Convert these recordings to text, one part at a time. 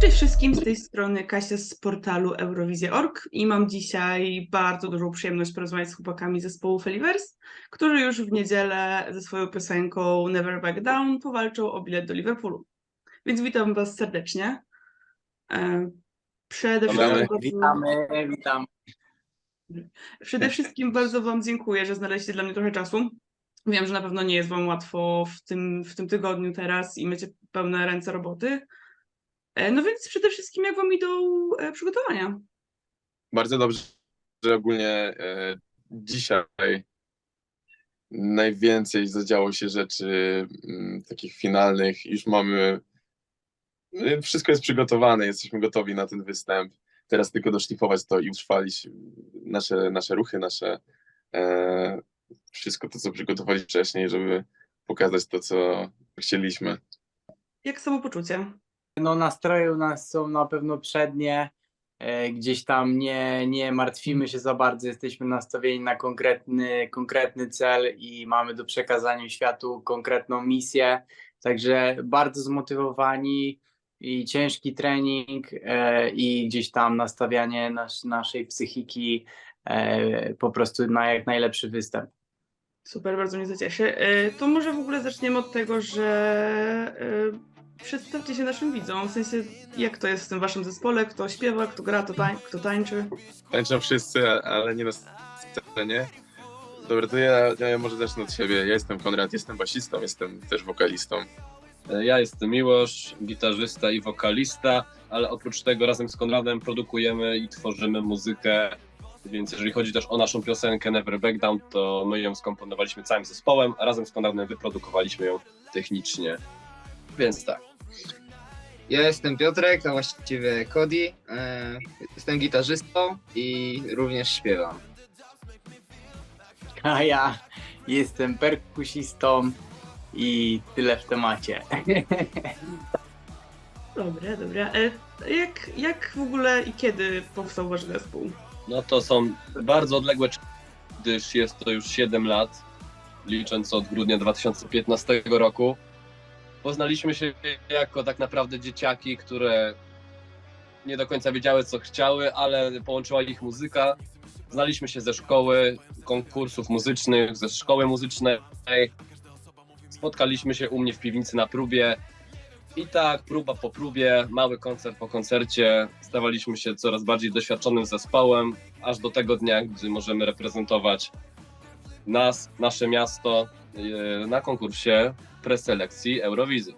Cześć wszystkim, z tej strony Kasia z portalu Eurowizja.org i mam dzisiaj bardzo dużą przyjemność porozmawiać z chłopakami zespołu Felivers, którzy już w niedzielę ze swoją piosenką Never Back Down powalczą o bilet do Liverpoolu. Więc witam Was serdecznie. E, Przede Witamy. wszystkim, Witamy, witamy. przede wszystkim bardzo Wam dziękuję, że znaleźliście dla mnie trochę czasu. Wiem, że na pewno nie jest Wam łatwo w tym, w tym tygodniu teraz i macie pełne ręce roboty. E, No więc przede wszystkim, jak Wam idą e, przygotowania? Bardzo dobrze, że ogólnie e, dzisiaj najwięcej zadziało się rzeczy mm, takich finalnych. Już mamy. e, Wszystko jest przygotowane, jesteśmy gotowi na ten występ. Teraz tylko doszlifować to i utrwalić nasze, nasze ruchy, nasze. E, wszystko to, co przygotowaliśmy wcześniej, żeby pokazać to, co chcieliśmy. Jak samopoczucie? No nastroje u nas są na pewno przednie. E, Gdzieś tam nie, nie martwimy się za bardzo, jesteśmy nastawieni na konkretny, konkretny cel i mamy do przekazania światu konkretną misję. Także bardzo zmotywowani i ciężki trening e, i gdzieś tam nastawianie nas, naszej psychiki e, po prostu na jak najlepszy występ. Super, bardzo mnie to cieszy. To może w ogóle zaczniemy od tego, że przedstawcie się naszym widzom. W sensie, jak to jest w tym waszym zespole? Kto śpiewa, kto gra, kto, tań, kto tańczy? Tańczą wszyscy, a- ale nie na scenie. Dobra, to ja, ja może zacznę od siebie. Ja jestem Konrad, jestem basistą, jestem też wokalistą. Ja jestem Miłosz, gitarzysta i wokalista, ale oprócz tego razem z Konradem produkujemy i tworzymy muzykę. Więc jeżeli chodzi też o naszą piosenkę Never Back Down, to my ją skomponowaliśmy całym zespołem, a razem z Konradem wyprodukowaliśmy ją technicznie. Więc tak. Ja jestem Piotrek, a właściwie Cody. E, Jestem gitarzystą i również śpiewam. A ja jestem perkusistą i tyle w temacie. Dobra, dobra. E, Jak, jak w ogóle i kiedy powstał wasz zespół? No to są bardzo odległe czasy, gdyż jest to już 7 lat, licząc od grudnia 2015 roku. Poznaliśmy się jako tak naprawdę dzieciaki, które nie do końca wiedziały, co chciały, ale połączyła ich muzyka. Znaliśmy się ze szkoły, konkursów muzycznych, ze szkoły muzycznej. Spotkaliśmy się u mnie w piwnicy na próbie. I tak, próba po próbie, mały koncert po koncercie, stawaliśmy się coraz bardziej doświadczonym zespołem, aż do tego dnia, gdy możemy reprezentować nas, nasze miasto e, na konkursie preselekcji Eurowizji.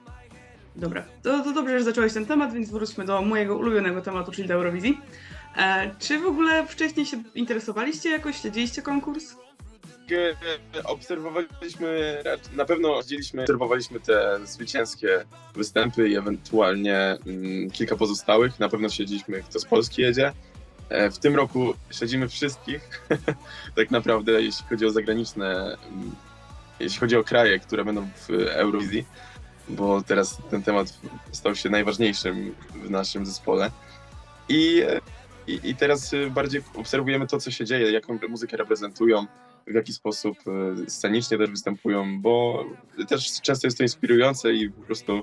Dobra, to, to dobrze, że zacząłeś ten temat, więc wróćmy do mojego ulubionego tematu, czyli do Eurowizji. E, czy w ogóle wcześniej się interesowaliście jakoś, śledziliście konkurs? E, Obserwowaliśmy, na pewno widzieliśmy, obserwowaliśmy te zwycięskie występy i ewentualnie mm, kilka pozostałych. Na pewno śledziliśmy, kto z Polski jedzie. E, W tym roku śledzimy wszystkich, tak naprawdę, jeśli chodzi o zagraniczne, mm, jeśli chodzi o kraje, które będą w Eurowizji, bo teraz ten temat stał się najważniejszym w naszym zespole. I, i, i teraz y, bardziej obserwujemy to, co się dzieje, jaką muzykę reprezentują, w jaki sposób y, scenicznie też występują, bo też często jest to inspirujące i po prostu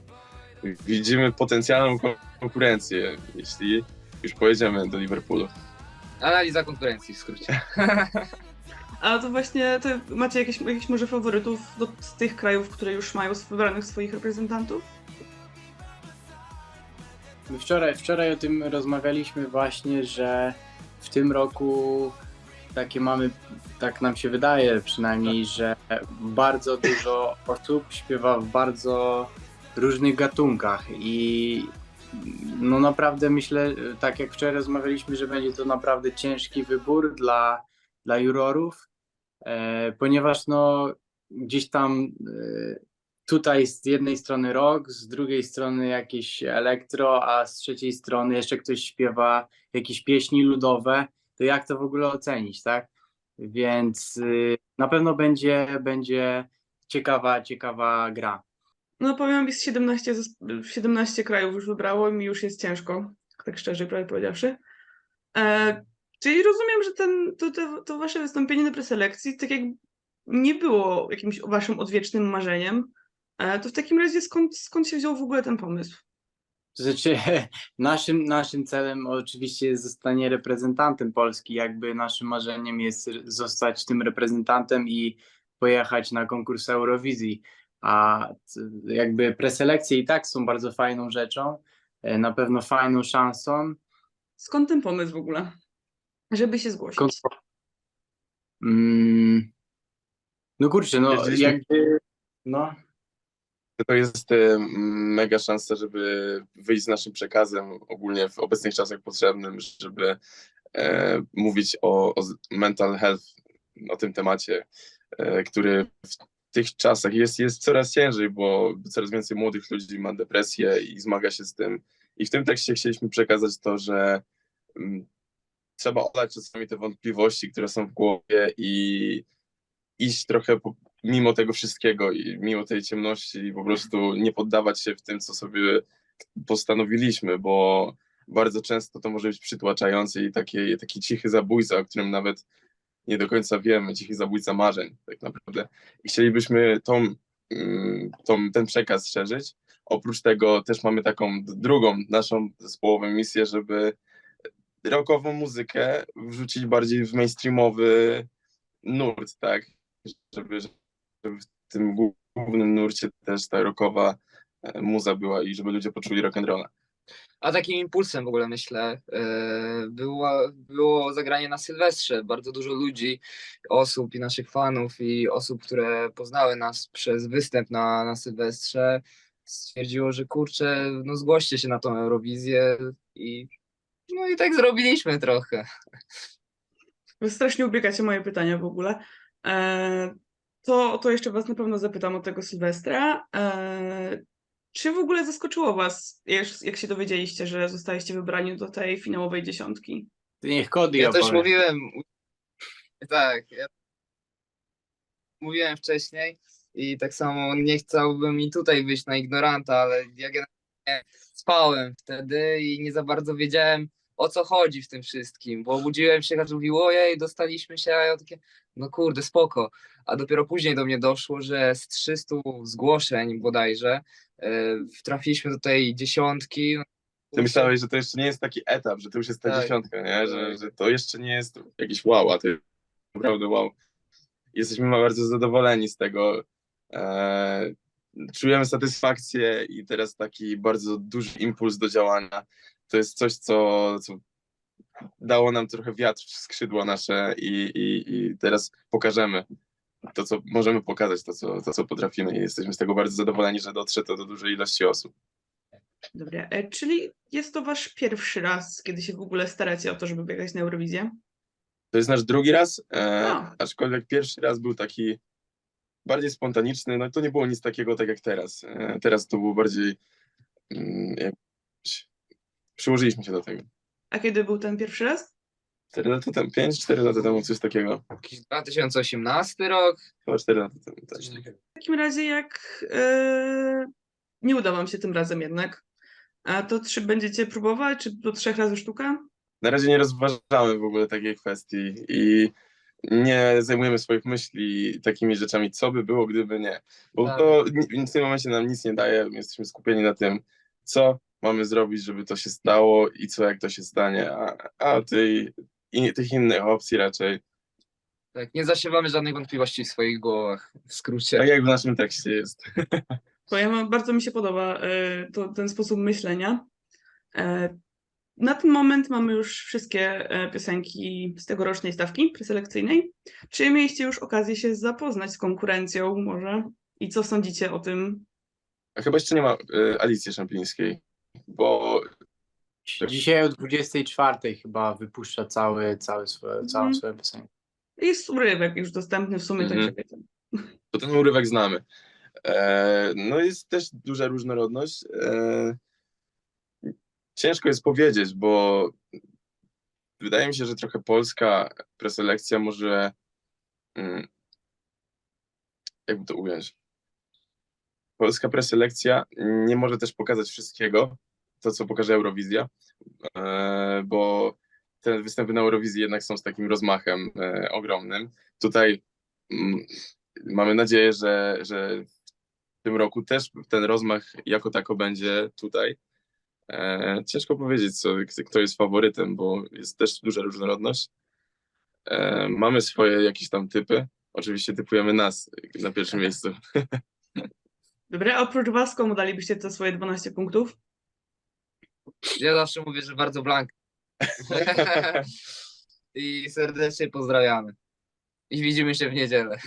widzimy potencjalną kon- konkurencję, jeśli już pojedziemy do Liverpoolu. Analiza konkurencji w skrócie. A to właśnie, to macie jakieś, jakieś może faworytów do, tych krajów, które już mają wybranych swoich reprezentantów? My Wczoraj, wczoraj o tym rozmawialiśmy właśnie, że w tym roku takie mamy, tak nam się wydaje przynajmniej, że bardzo dużo osób śpiewa w bardzo różnych gatunkach i no naprawdę myślę, tak jak wczoraj rozmawialiśmy, że będzie to naprawdę ciężki wybór dla, dla jurorów, ponieważ no gdzieś tam e, tutaj z jednej strony rock, z drugiej strony jakieś elektro, a z trzeciej strony jeszcze ktoś śpiewa jakieś pieśni ludowe, to jak to w ogóle ocenić, tak? Więc y, na pewno będzie, będzie ciekawa, ciekawa gra. No powiem, jest 17, zesp- 17 krajów już wybrało i mi już jest ciężko, tak szczerze prawie powiedziawszy. E, czyli rozumiem, że ten, to, to, to wasze wystąpienie na preselekcji tak jak nie było jakimś waszym odwiecznym marzeniem. E, to w takim razie skąd, skąd się wziął w ogóle ten pomysł? To znaczy, naszym, naszym celem oczywiście jest zostanie reprezentantem Polski. Jakby naszym marzeniem jest zostać tym reprezentantem i pojechać na konkurs Eurowizji. A jakby preselekcje i tak są bardzo fajną rzeczą, e, na pewno fajną szansą. Skąd ten pomysł w ogóle? Żeby się zgłosić. Mm. No kurczę, no jakby, no To jest e, mega szansa, żeby wyjść z naszym przekazem ogólnie w obecnych czasach potrzebnym, żeby e, mówić o, o z- mental health, o tym temacie, e, który w tych czasach jest, jest coraz ciężej, bo coraz więcej młodych ludzi ma depresję i zmaga się z tym. I w tym tekście chcieliśmy przekazać to, że mm, trzeba olać czasami te wątpliwości, które są w głowie i iść trochę po, mimo tego wszystkiego i mimo tej ciemności i po prostu nie poddawać się w tym, co sobie postanowiliśmy, bo bardzo często to może być przytłaczające i taki, taki cichy zabójca, o którym nawet nie do końca wiemy, cichy zabójca marzeń tak naprawdę. I chcielibyśmy tą, mm, tą, ten przekaz szerzyć. Oprócz tego też mamy taką drugą naszą zespołową misję, żeby rockową muzykę wrzucić bardziej w mainstreamowy nurt, tak? Żeby, żeby w tym głównym nurcie też ta rockowa e, muza była i żeby ludzie poczuli rock'n'rolla. A takim impulsem w ogóle myślę e, było, było zagranie na Sylwestrze. Bardzo dużo ludzi, osób i naszych fanów i osób, które poznały nas przez występ na, na Sylwestrze stwierdziło, że kurczę, no zgłoście się na tą Eurowizję i no i tak zrobiliśmy trochę. Wy strasznie ubiegacie moje pytania w ogóle. E, to, to jeszcze was na pewno zapytam o tego Sylwestra. E, czy w ogóle zaskoczyło was, jak, jak się dowiedzieliście, że zostaliście wybrani do tej finałowej dziesiątki? niech Cody Ja też opowie. mówiłem, tak, ja mówiłem wcześniej i tak samo nie chciałbym i tutaj wyjść na ignoranta, ale ja generalnie spałem wtedy i nie za bardzo wiedziałem o co chodzi w tym wszystkim, bo obudziłem się, każdy mówił, ojej, dostaliśmy się, a ja takie, no kurde, spoko, a dopiero później do mnie doszło, że z 300 zgłoszeń bodajże e, trafiliśmy do tej dziesiątki. Ty myślałeś, że to jeszcze nie jest taki etap, że to już jest ta Tak. dziesiątka, nie? Że, że to jeszcze nie jest jakiś wow, a to jest naprawdę wow. Jesteśmy bardzo zadowoleni z tego. E, czujemy satysfakcję i teraz taki bardzo duży impuls do działania. To jest coś, co, co dało nam trochę wiatr w skrzydła nasze i, i, i teraz pokażemy to, co możemy pokazać, to co, to, co potrafimy i jesteśmy z tego bardzo zadowoleni, że dotrze to do dużej ilości osób. Dobra, e, czyli jest to wasz pierwszy raz, kiedy się w ogóle staracie o to, żeby biegać na Eurowizję? To jest nasz drugi raz, e, A. aczkolwiek pierwszy raz był taki bardziej spontaniczny, no to nie było nic takiego tak jak teraz. E, teraz to było bardziej mm, jak, przyłożyliśmy się do tego. A kiedy był ten pierwszy raz? 4 lata temu, 5-4 lata temu, coś takiego. Jakiś 2018 rok, Chyba 4 lata temu. Tak. coś takiego. W takim razie, jak e, nie uda wam się tym razem jednak, a to czy będziecie próbować, czy do trzech razy sztuka? Na razie nie rozważamy w ogóle takiej kwestii i nie zajmujemy swoich myśli takimi rzeczami, co by było, gdyby nie. Bo Tak. to ni- w tym momencie nam nic nie daje, my jesteśmy skupieni na tym, co mamy zrobić, żeby to się stało i co jak to się stanie, a, a tej, i, tych innych opcji raczej, Tak, nie zasiewamy żadnych wątpliwości w swoich głowach, w skrócie. tak jak w naszym tekście jest. Bo ja mam, bardzo mi się podoba e, to, ten sposób myślenia. E, na ten moment mamy już wszystkie e, piosenki z tegorocznej stawki preselekcyjnej. Czy mieliście już okazję się zapoznać z konkurencją może? I co sądzicie o tym? A chyba jeszcze nie ma y, Alicji Szampińskiej, bo Dzisiaj o 24 chyba wypuszcza cały, cały swoje, całą Mhm. swoją piosenkę. Jest urywek już dostępny w sumie, Mhm. także wiecie. to ten urywek znamy. E, no jest też duża różnorodność. E, ciężko jest powiedzieć, bo wydaje mi się, że trochę polska preselekcja może mm, jakby to ująć. Polska preselekcja nie może też pokazać wszystkiego, to co pokaże Eurowizja, e, bo te występy na Eurowizji jednak są z takim rozmachem e, ogromnym. Tutaj mm, mamy nadzieję, że, że w tym roku też ten rozmach jako tako będzie tutaj. E, ciężko powiedzieć, co, kto jest faworytem, bo jest też duża różnorodność. Mamy swoje jakieś tam typy. Oczywiście typujemy nas na pierwszym miejscu. Dobra, a oprócz was komu dalibyście te swoje 12 punktów? Ja zawsze mówię, że bardzo blank. I serdecznie pozdrawiamy. I widzimy się w niedzielę.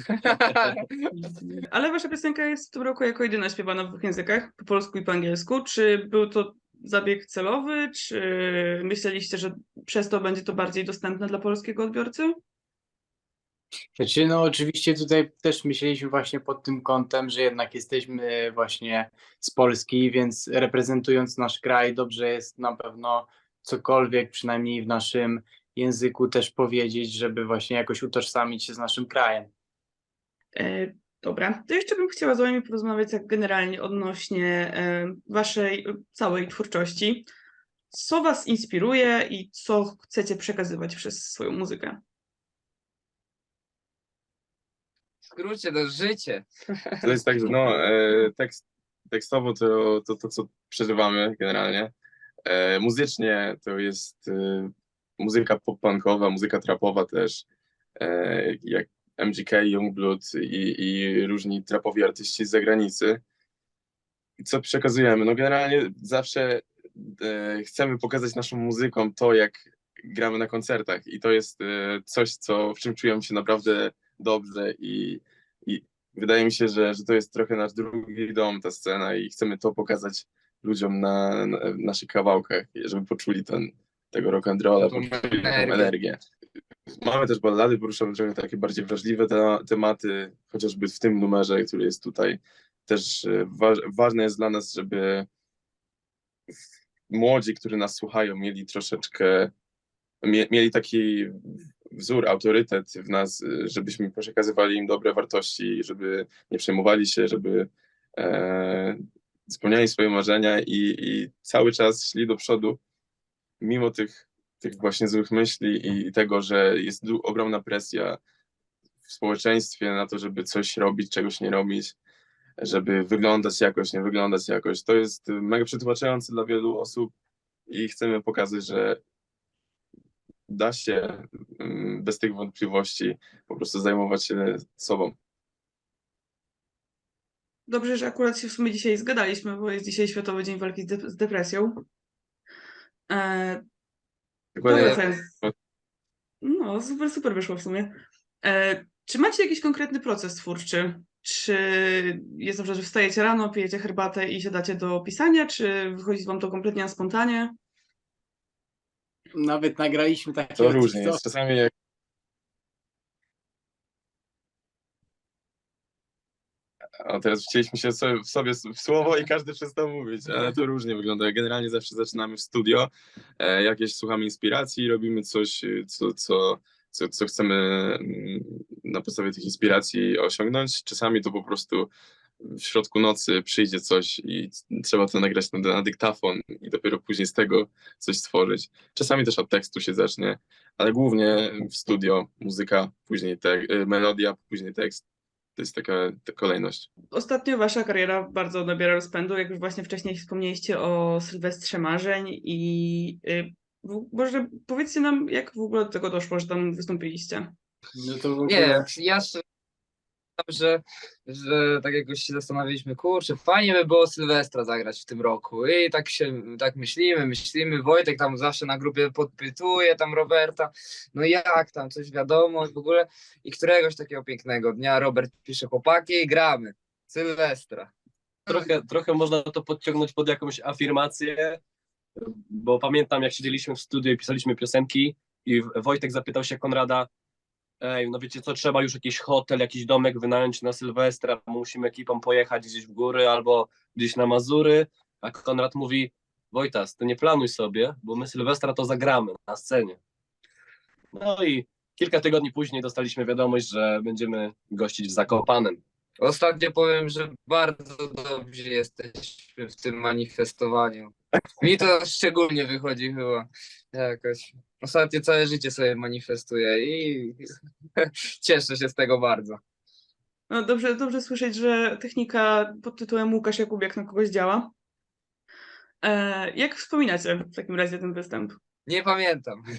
Ale wasza piosenka jest w tym roku jako jedyna śpiewana w dwóch językach, po polsku i po angielsku. Czy był to zabieg celowy, czy myśleliście, że przez to będzie to bardziej dostępne dla polskiego odbiorcy? Znaczy, no oczywiście tutaj też myśleliśmy właśnie pod tym kątem, że jednak jesteśmy właśnie z Polski, więc reprezentując nasz kraj, dobrze jest na pewno cokolwiek, przynajmniej w naszym języku też powiedzieć, żeby właśnie jakoś utożsamić się z naszym krajem. E, dobra, to jeszcze bym chciała z wami porozmawiać tak generalnie odnośnie e, waszej e, całej twórczości. Co was inspiruje i co chcecie przekazywać przez swoją muzykę? Skrócie, to życie. To jest tak, że no, e, tekst, tekstowo to, to to, co przeżywamy generalnie. E, muzycznie to jest e, muzyka pop-punkowa, muzyka trapowa też, jak MGK, Youngblood i, i różni trapowi artyści z zagranicy. I co przekazujemy? No generalnie zawsze chcemy pokazać naszą muzyką to, jak gramy na koncertach i to jest coś, co, w czym czujemy się naprawdę dobrze i, i wydaje mi się, że, że to jest trochę nasz drugi dom, ta scena i chcemy to pokazać ludziom na, na naszych kawałkach, żeby poczuli ten, tego rock'n'rolla, Tą poczuli tą energię. energię. Mamy też ballady, poruszamy trochę takie bardziej wrażliwe te, tematy, chociażby w tym numerze, który jest tutaj. Też e, wa ważne jest dla nas, żeby młodzi, którzy nas słuchają, mieli troszeczkę, mie mieli taki wzór, autorytet w nas, y, żebyśmy przekazywali im dobre wartości, żeby nie przejmowali się, żeby e, spełniali swoje marzenia i, i cały czas szli do przodu, mimo tych, tych właśnie złych myśli i, i tego, że jest ogromna presja w społeczeństwie na to, żeby coś robić, czegoś nie robić, żeby wyglądać jakoś, nie wyglądać jakoś. To jest mega przytłaczające dla wielu osób i chcemy pokazać, że da się mm, bez tych wątpliwości po prostu zajmować się sobą. Dobrze, że akurat się w sumie dzisiaj zgadaliśmy, bo jest dzisiaj Światowy Dzień Walki z, de- z Depresją. E, Dokładnie. No, super, super wyszło w sumie. E, czy macie jakiś konkretny proces twórczy? Czy jest przykład, że wstajecie rano, pijecie herbatę i siadacie do pisania, czy wychodzi wam to kompletnie na spontanie? Nawet nagraliśmy takie To różnie jest. Czasami jak A teraz chcieliśmy się sobie, w sobie w słowo i każdy przestał mówić, ale to różnie wygląda. Generalnie zawsze zaczynamy w studio, e, jakieś słuchamy inspiracji, robimy coś, y, co, co, co, co chcemy mm, na podstawie tych inspiracji osiągnąć. Czasami to po prostu w środku nocy przyjdzie coś i trzeba to nagrać na, na dyktafon i dopiero później z tego coś stworzyć. Czasami też od tekstu się zacznie, ale głównie w studio muzyka, później te, y, melodia, później tekst. To jest taka ta kolejność. Ostatnio wasza kariera bardzo nabiera rozpędu, jak już właśnie wcześniej wspomnieliście o Sylwestrze Marzeń i y, może powiedzcie nam, jak w ogóle do tego doszło, że tam wystąpiliście? No to w ogóle... Nie, ja szczerze że, że tak jakoś się zastanawialiśmy, kurczę, fajnie by było Sylwestra zagrać w tym roku. I tak się tak myślimy, myślimy. Wojtek tam zawsze na grupie podpytuje tam Roberta, no jak tam, coś wiadomo w ogóle. I któregoś takiego pięknego dnia Robert pisze, chłopaki, gramy. Sylwestra. trochę, trochę można to podciągnąć pod jakąś afirmację, bo pamiętam jak siedzieliśmy w studiu i pisaliśmy piosenki i Wojtek zapytał się Konrada, ej, no wiecie co, trzeba już jakiś hotel, jakiś domek wynająć na Sylwestra, musimy ekipą pojechać gdzieś w góry albo gdzieś na Mazury, a Konrad mówi, Wojtas, ty nie planuj sobie, bo my Sylwestra to zagramy na scenie. No i kilka tygodni później dostaliśmy wiadomość, że będziemy gościć w Zakopanem. Ostatnio powiem, że bardzo dobrze jesteśmy w tym manifestowaniu. Mi to szczególnie wychodzi chyba jakoś. Ostatnio całe życie sobie manifestuję i cieszę się z tego bardzo. No dobrze, dobrze słyszeć, że technika pod tytułem Łukasz Jakubiak na kogoś działa. E, jak wspominacie w takim razie ten występ? Nie pamiętam.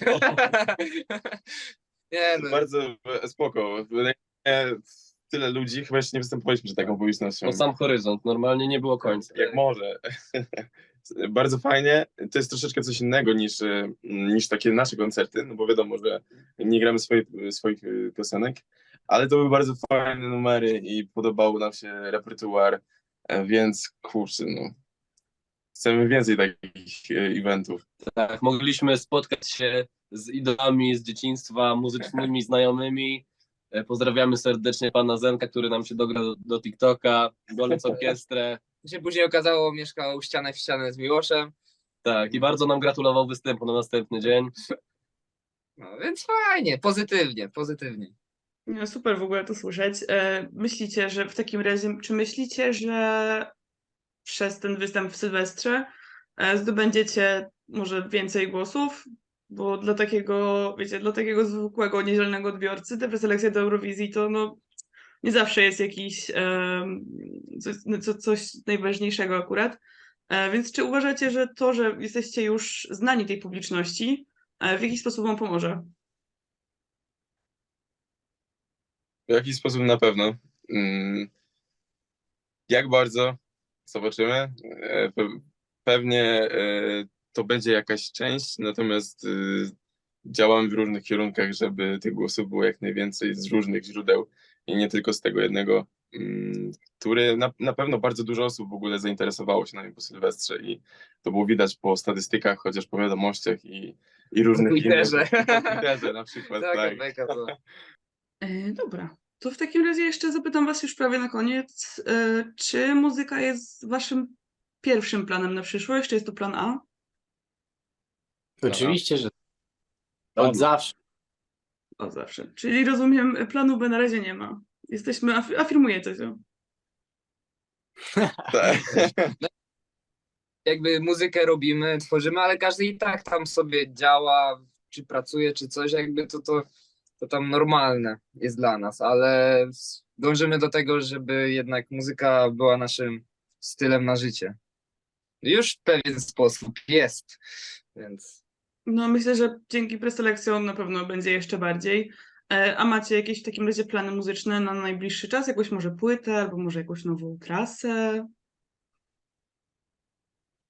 nie no, Bardzo spoko. Tyle ludzi, chyba jeszcze nie występowaliśmy przed taką publicznością. Po sam horyzont, normalnie nie było końca. Jak może. Bardzo fajnie. To jest troszeczkę coś innego niż, e, niż takie nasze koncerty, no bo wiadomo, że nie gramy swoich, swoich e, piosenek, ale to były bardzo fajne numery i podobał nam się repertuar, e, więc kurczę, no. Chcemy więcej takich eventów. Tak, mogliśmy spotkać się z idolami z dzieciństwa, muzycznymi znajomymi. Pozdrawiamy serdecznie pana Zenka, który nam się dogra do, do TikToka, Golec Orkiestrę. Się później okazało, mieszkał ścianę w ścianę z Miłoszem. Tak, i bardzo nam gratulował występu na następny dzień. No więc fajnie, pozytywnie, pozytywnie. No, super w ogóle to słyszeć. E, myślicie, że w takim razie, czy myślicie, że przez ten występ w Sylwestrze e, zdobędziecie może więcej głosów? Bo dla takiego, wiecie, dla takiego zwykłego, niedzielnego odbiorcy ta preselekcja do Eurowizji to no, nie zawsze jest jakiś coś, no, co, coś najważniejszego akurat. E, więc czy uważacie, że to, że jesteście już znani tej publiczności, e, w jakiś sposób wam pomoże? W jakiś sposób na pewno. Mm, Jak bardzo? Zobaczymy. E, pe- Pewnie to będzie jakaś część, natomiast e, działamy w różnych kierunkach, żeby tych głosów było jak najwięcej z różnych źródeł i nie tylko z tego jednego, mm, który na, na pewno bardzo dużo osób w ogóle zainteresowało się nami po Sylwestrze i to było widać po statystykach, chociaż po wiadomościach i, i różnych Twitterze. innych. Na Twitterze na przykład, tak. była. E, Dobra, to w takim razie jeszcze zapytam Was już prawie na koniec, e, czy muzyka jest Waszym pierwszym planem na przyszłość, czy jest to plan A? Oczywiście, że. Od zawsze. O, zawsze. Czyli rozumiem, planu B na razie nie ma. Jesteśmy, af- afirmujecie to. Tak. Jakby muzykę robimy, tworzymy, ale każdy i tak tam sobie działa, czy pracuje, czy coś, jakby to, to, to tam normalne jest dla nas, ale dążymy do tego, żeby jednak muzyka była naszym stylem na życie. Już w pewien sposób jest, więc No myślę, że dzięki preselekcjom na pewno będzie jeszcze bardziej. E, A macie jakieś w takim razie plany muzyczne na najbliższy czas? Jakąś może płytę, albo może jakąś nową trasę?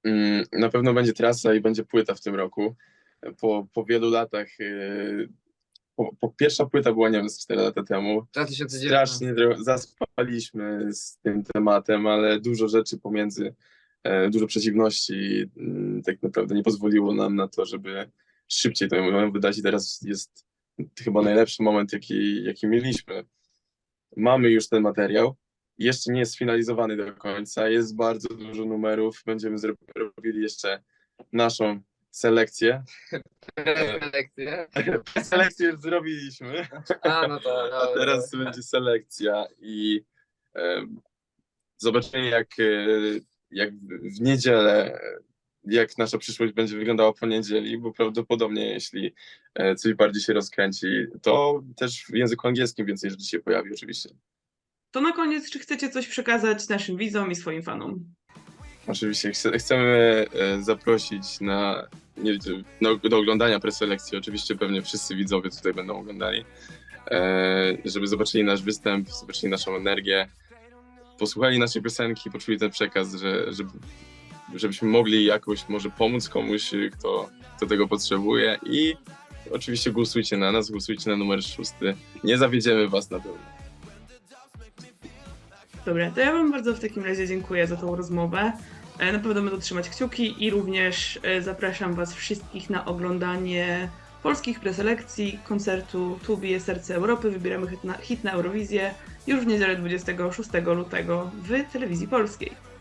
Mm, Na pewno będzie trasa i będzie płyta w tym roku. Po, po wielu latach. yy, Po, po pierwsza płyta była, nie wiem, z 4 lata temu. 2019. Strasznie zaspaliśmy z tym tematem, ale dużo rzeczy pomiędzy, e, dużo przeciwności mm, tak naprawdę nie pozwoliło nam na to, żeby szybciej to ją wydać i teraz jest chyba najlepszy moment, jaki, jaki mieliśmy. Mamy już ten materiał, jeszcze nie jest sfinalizowany do końca, jest bardzo dużo numerów, będziemy zro- robili jeszcze naszą selekcję. Lekcje. Selekcję już zrobiliśmy. A, no to. A teraz będzie selekcja i e, zobaczymy jak, e, jak w niedzielę, jak nasza przyszłość będzie wyglądała po niedzieli, bo prawdopodobnie jeśli e, coś bardziej się rozkręci, to też w języku angielskim więcej rzeczy się pojawi oczywiście. To na koniec, czy chcecie coś przekazać naszym widzom i swoim fanom? Oczywiście chce, chcemy e, zaprosić na, nie, do oglądania preselekcji. Oczywiście pewnie wszyscy widzowie tutaj będą oglądali, e, żeby zobaczyli nasz występ, zobaczyli naszą energię, posłuchali naszej piosenki, poczuli ten przekaz, że, żeby, żebyśmy mogli jakoś może pomóc komuś, kto, kto tego potrzebuje i oczywiście głosujcie na nas, głosujcie na numer szósty. Nie zawiedziemy was na pewno. Dobra, to ja Wam bardzo w takim razie dziękuję za tą rozmowę. E, Na pewno będę trzymać kciuki i również e, zapraszam Was wszystkich na oglądanie polskich preselekcji koncertu Tu serce Europy. Wybieramy hit na, hit na Eurowizję już w niedzielę 26 lutego w telewizji polskiej.